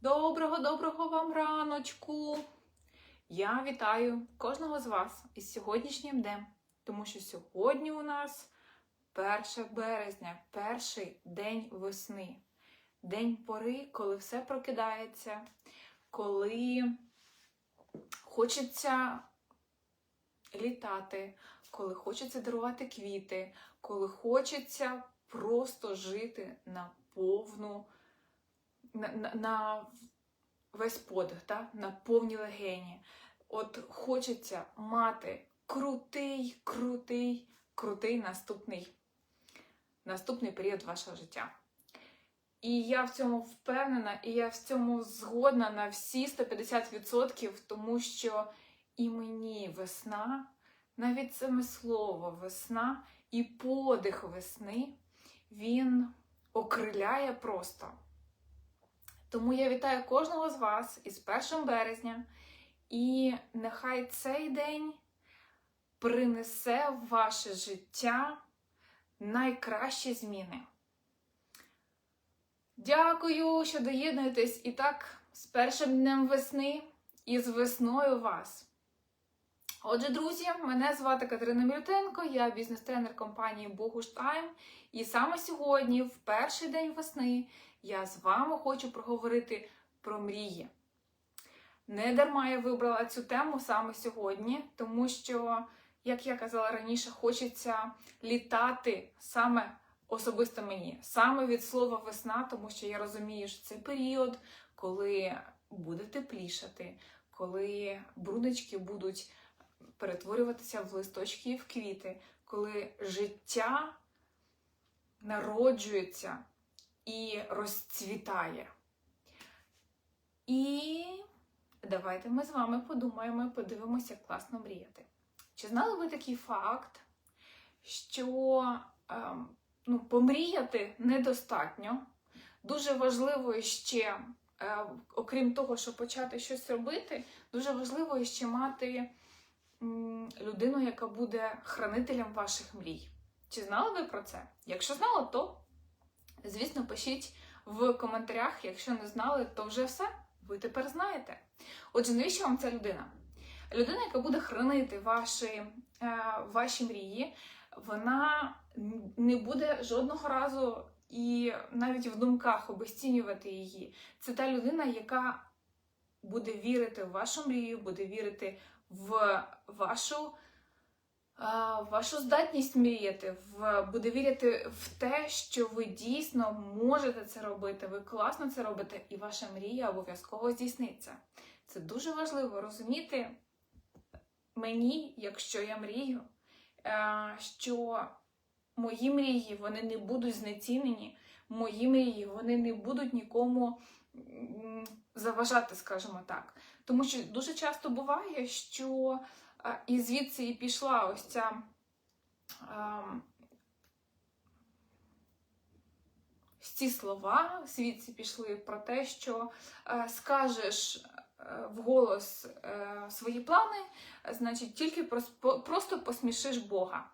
Доброго, доброго вам раночку! Я вітаю кожного з вас із сьогоднішнім днем, тому що сьогодні у нас 1 березня, перший день весни, день пори, коли все прокидається, коли хочеться літати, коли хочеться дарувати квіти, коли хочеться просто жити на повну на, на, весь подих, та? на повні легені. От хочеться мати крутий, крутий, крутий наступний, наступний період вашого життя. І я в цьому впевнена, і я в цьому згодна на всі 150%, тому що і мені весна, навіть саме слово весна і подих весни, він окриляє просто. Тому я вітаю кожного з вас із 1 березня, і нехай цей день принесе в ваше життя найкращі зміни. Дякую, що доєднуєтесь і так з першим днем весни і з весною вас. Отже, друзі, мене звати Катерина Мілютенко, я бізнес-тренер компанії Богуштайм. І саме сьогодні, в перший день весни, я з вами хочу проговорити про мрії. Не дарма я вибрала цю тему саме сьогодні, тому що, як я казала раніше, хочеться літати саме особисто мені, саме від слова весна, тому що я розумію, що це період, коли буде теплішати, коли брудочки будуть перетворюватися в листочки і в квіти, коли життя народжується і розцвітає. І давайте ми з вами подумаємо і подивимося, як класно мріяти. Чи знали ви такий факт, що ем, ну, помріяти недостатньо? Дуже важливо ще, е, окрім того, щоб почати щось робити, дуже важливо ще мати людину, яка буде хранителем ваших мрій. Чи знали ви про це? Якщо знали, то Звісно, пишіть в коментарях, якщо не знали, то вже все, ви тепер знаєте. Отже, навіщо вам ця людина? Людина, яка буде хранити ваші, е, ваші мрії, вона не буде жодного разу і навіть в думках обесцінювати її. Це та людина, яка буде вірити в вашу мрію, буде вірити в вашу вашу здатність мріяти, в буде вірити в те, що ви дійсно можете це робити, ви класно це робите, і ваша мрія обов'язково здійсниться. Це дуже важливо розуміти мені, якщо я мрію, що мої мрії вони не будуть знецінені, мої мрії вони не будуть нікому заважати, скажімо так. Тому що дуже часто буває, що і звідси і пішла ось ця ці слова, звідси пішли про те, що е, скажеш е, вголос е, свої плани, значить, тільки просто посмішиш Бога.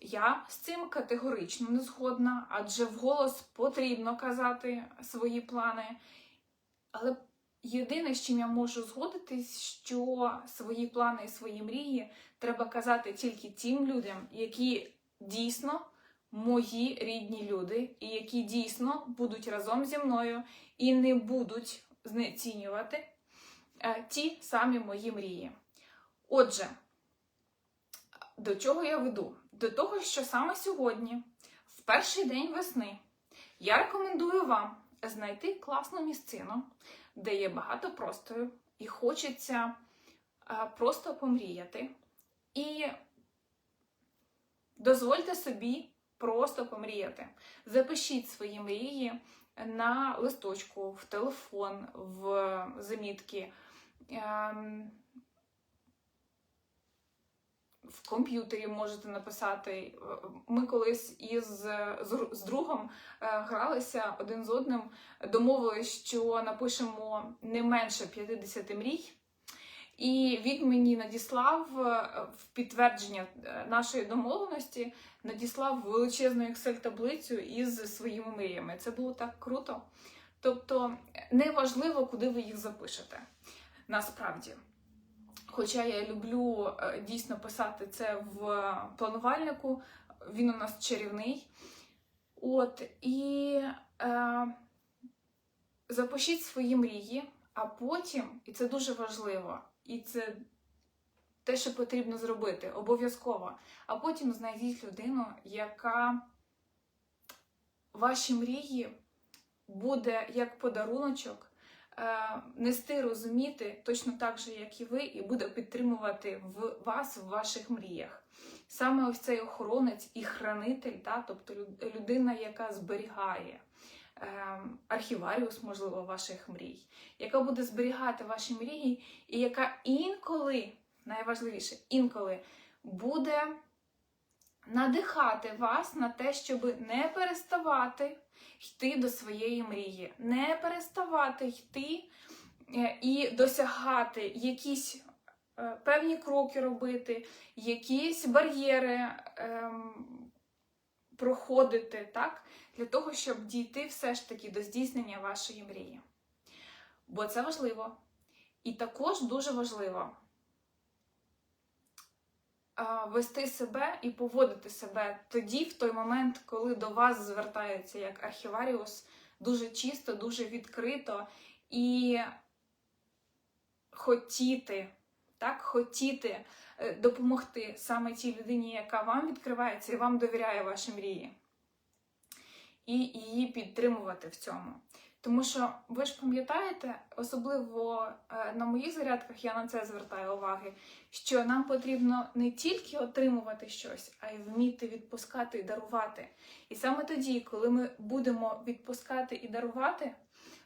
Я з цим категорично не згодна, адже вголос потрібно казати свої плани. Але Єдине, з чим я можу згодитись, що свої плани і свої мрії треба казати тільки тим людям, які дійсно мої рідні люди, і які дійсно будуть разом зі мною і не будуть знецінювати е, ті самі мої мрії. Отже, до чого я веду? До того, що саме сьогодні, в перший день весни, я рекомендую вам знайти класну місцину де є багато простору, і хочеться просто помріяти. І дозвольте собі просто помріяти. Запишіть свої мрії на листочку, в телефон, в замітки. В комп'ютері можете написати. Ми колись із з другом е, гралися один з одним, домовились, що напишемо не менше 50 мрій. І він мені надіслав е, в підтвердження е, нашої домовленості, надіслав величезну Excel-таблицю із своїми мріями. Це було так круто, Тобто неважливо, куди ви їх запишете. Насправді. Хоча я люблю е, дійсно писати це в планувальнику, він у нас чарівний. От, і е, запишіть свої мрії, а потім, і це дуже важливо, і це те, що потрібно зробити, обов'язково. А потім знайдіть людину, яка ваші мрії буде як подаруночок нести, розуміти точно так же, як і ви, і буде підтримувати в вас в ваших мріях. Саме ось цей охоронець і хранитель, та, тобто людина, яка зберігає. е, Архіваріус, можливо, ваших мрій, яка буде зберігати ваші мрії, і яка інколи, найважливіше, інколи буде надихати вас на те, щоб не переставати йти до своєї мрії, не переставати йти е, і досягати якісь е, певні кроки робити, якісь бар'єри ем, проходити, так? Для того, щоб дійти все ж таки до здійснення вашої мрії. Бо це важливо. І також дуже важливо вести себе і поводити себе тоді, в той момент, коли до вас звертаються як архіваріус, дуже чисто, дуже відкрито і хотіти, так, хотіти е, допомогти саме тій людині, яка вам відкривається і вам довіряє ваші мрії. І її підтримувати в цьому. Тому що ви ж пам'ятаєте, особливо е, на моїх зарядках я на це звертаю уваги, що нам потрібно не тільки отримувати щось, а й вміти відпускати і дарувати. І саме тоді, коли ми будемо відпускати і дарувати,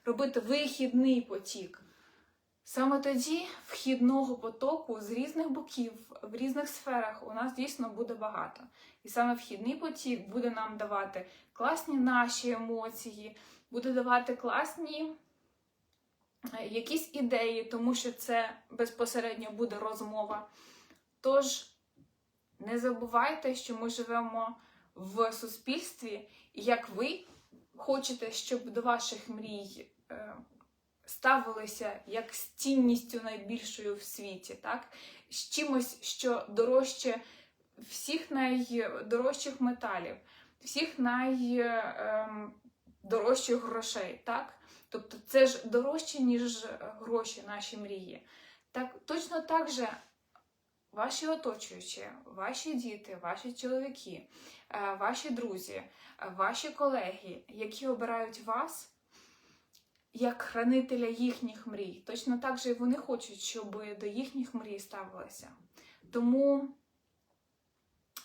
робити вихідний потік, саме тоді вхідного потоку з різних боків, в різних сферах у нас дійсно буде багато. І саме вхідний потік буде нам давати класні наші емоції, буде давати класні е, якісь ідеї, тому що це безпосередньо буде розмова. Тож не забувайте, що ми живемо в суспільстві, і як ви хочете, щоб до ваших мрій е, ставилися як з цінністю найбільшою в світі, так? з чимось, що дорожче всіх найдорожчих металів, всіх найдорожчих грошей. так? Тобто це ж дорожче, ніж гроші наші мрії. Так, Точно так же ваші оточуючі, ваші діти, ваші чоловіки, е, ваші друзі, е, ваші колеги, які обирають вас як хранителя їхніх мрій. Точно так же і вони хочуть, щоб до їхніх мрій ставилися. Тому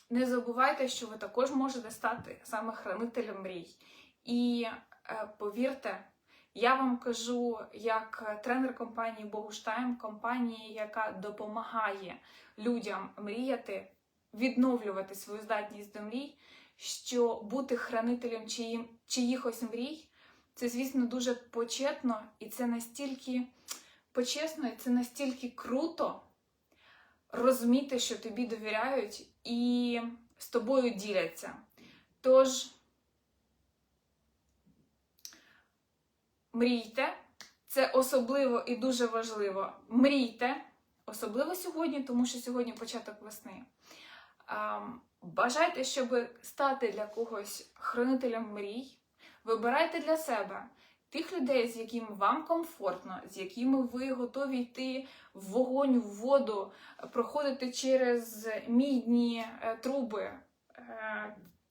не забувайте, що ви також можете стати саме хранителем мрій. І е, повірте, я вам кажу, як тренер компанії Богуштайм, компанії, яка допомагає людям мріяти, відновлювати свою здатність до мрій, що бути хранителем чиї, чиїхось мрій це, звісно, дуже почетно, і це настільки почесно, і це настільки круто розуміти, що тобі довіряють і з тобою діляться. Тож, мрійте, це особливо і дуже важливо. Мрійте, особливо сьогодні, тому що сьогодні початок весни. Бажайте, щоб стати для когось хранителем мрій. Вибирайте для себе тих людей, з якими вам комфортно, з якими ви готові йти в вогонь, в воду, проходити через мідні е, труби.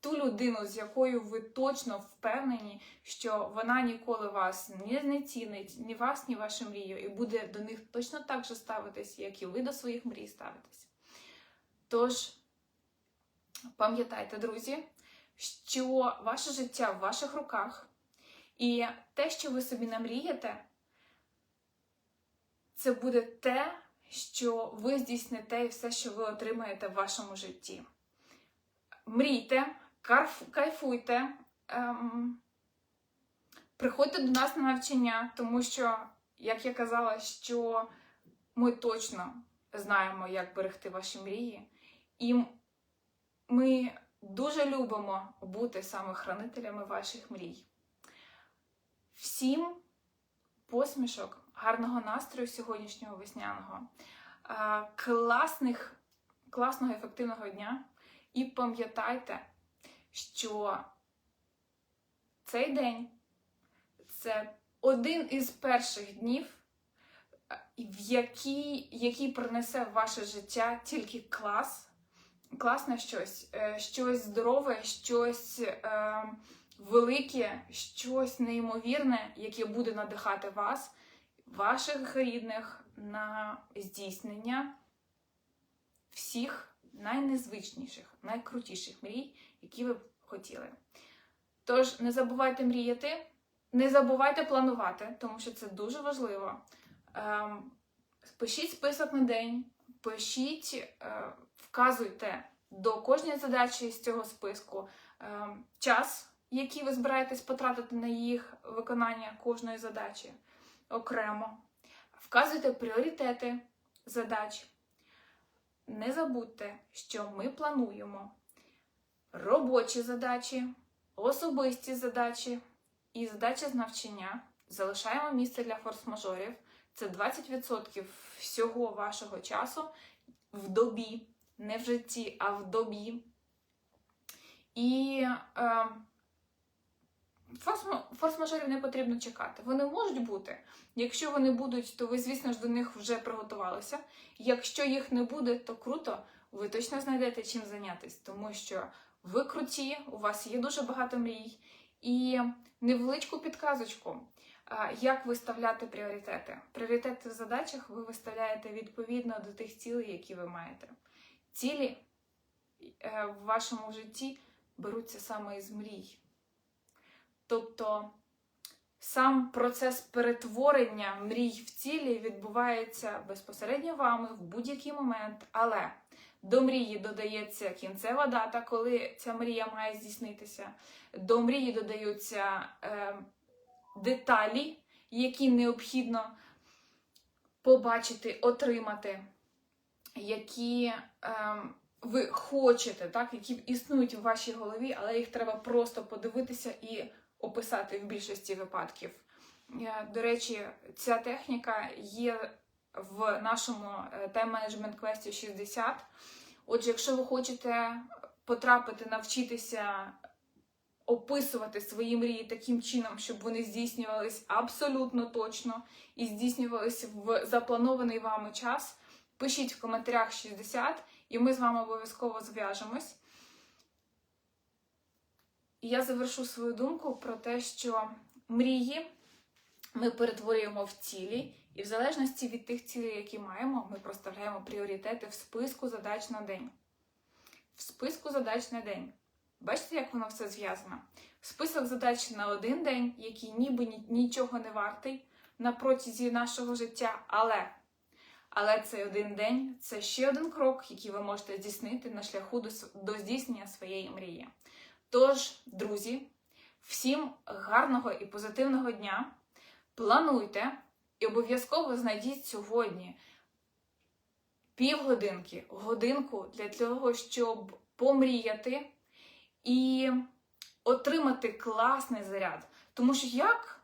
Ту людину, з якою ви точно впевнені, що вона ніколи вас не знецінить, ні вас, ні вашу мрію, і буде до них точно так же ставитись, як і ви до своїх мрій ставитесь. Тож, пам'ятайте, друзі, що ваше життя в ваших руках, і те, що ви собі намрієте, це буде те, що ви здійсните і все, що ви отримаєте в вашому житті. Мрійте, кайфуйте, ем, приходьте до нас на навчання, тому що, як я казала, що ми точно знаємо, як берегти ваші мрії, і ми дуже любимо бути саме хранителями ваших мрій. Всім посмішок, гарного настрою сьогоднішнього весняного, е, класних, класного ефективного дня. І пам'ятайте, що цей день це один із перших днів, е, в який, який принесе в ваше життя тільки клас, класне щось, е, щось здорове, щось е, велике, щось неймовірне, яке буде надихати вас, ваших рідних на здійснення всіх найнезвичніших, найкрутіших мрій, які ви б хотіли. Тож не забувайте мріяти, не забувайте планувати, тому що це дуже важливо. Ем, Пишіть список на день, пишіть, е, вказуйте до кожної задачі з цього списку ем, час, який ви збираєтесь потратити на їх виконання кожної задачі окремо. Вказуйте пріоритети задач. Не забудьте, що ми плануємо робочі задачі, особисті задачі і задачі з навчання. Залишаємо місце для форс-мажорів. Це 20% всього вашого часу в добі, не в житті, а в добі. І е, форс-мажорів не потрібно чекати. Вони можуть бути. Якщо вони будуть, то ви, звісно ж, до них вже приготувалися. Якщо їх не буде, то круто, ви точно знайдете чим зайнятися, тому що ви круті, у вас є дуже багато мрій. І невеличку підказочку, як виставляти пріоритети. Пріоритети в задачах ви виставляєте відповідно до тих цілей, які ви маєте. Цілі е, в вашому житті беруться саме із мрій. Тобто сам процес перетворення мрій в цілі відбувається безпосередньо вами в будь-який момент, але до мрії додається кінцева дата, коли ця мрія має здійснитися. До мрії додаються е, деталі, які необхідно побачити, отримати, які е, ви хочете, так, які існують в вашій голові, але їх треба просто подивитися і описати в більшості випадків. Е, До речі, ця техніка є в нашому тайм-менеджмент квесті 60. Отже, якщо ви хочете потрапити, навчитися описувати свої мрії таким чином, щоб вони здійснювались абсолютно точно і здійснювались в запланований вами час, пишіть в коментарях 60, і ми з вами обов'язково зв'яжемось. І я завершу свою думку про те, що мрії ми перетворюємо в цілі, і в залежності від тих цілей, які маємо, ми проставляємо пріоритети в списку задач на день. В списку задач на день. Бачите, як воно все зв'язано? Список задач на один день, який ніби нічого не вартий на протязі нашого життя, але, але цей один день це ще один крок, який ви можете здійснити на шляху до, здійснення своєї мрії. Тож, друзі, всім гарного і позитивного дня! Плануйте і обов'язково знайдіть сьогодні півгодинки, годинку для того, щоб помріяти і отримати класний заряд. Тому що як,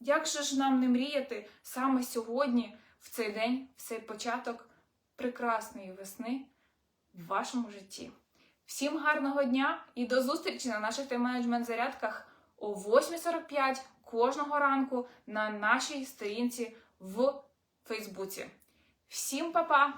як же ж нам не мріяти саме сьогодні, в цей день, в цей початок прекрасної весни в вашому житті? Всім гарного дня і до зустрічі на наших тайм-менеджмент зарядках о 8.45 кожного ранку на нашій сторінці в Фейсбуці. Всім па-па!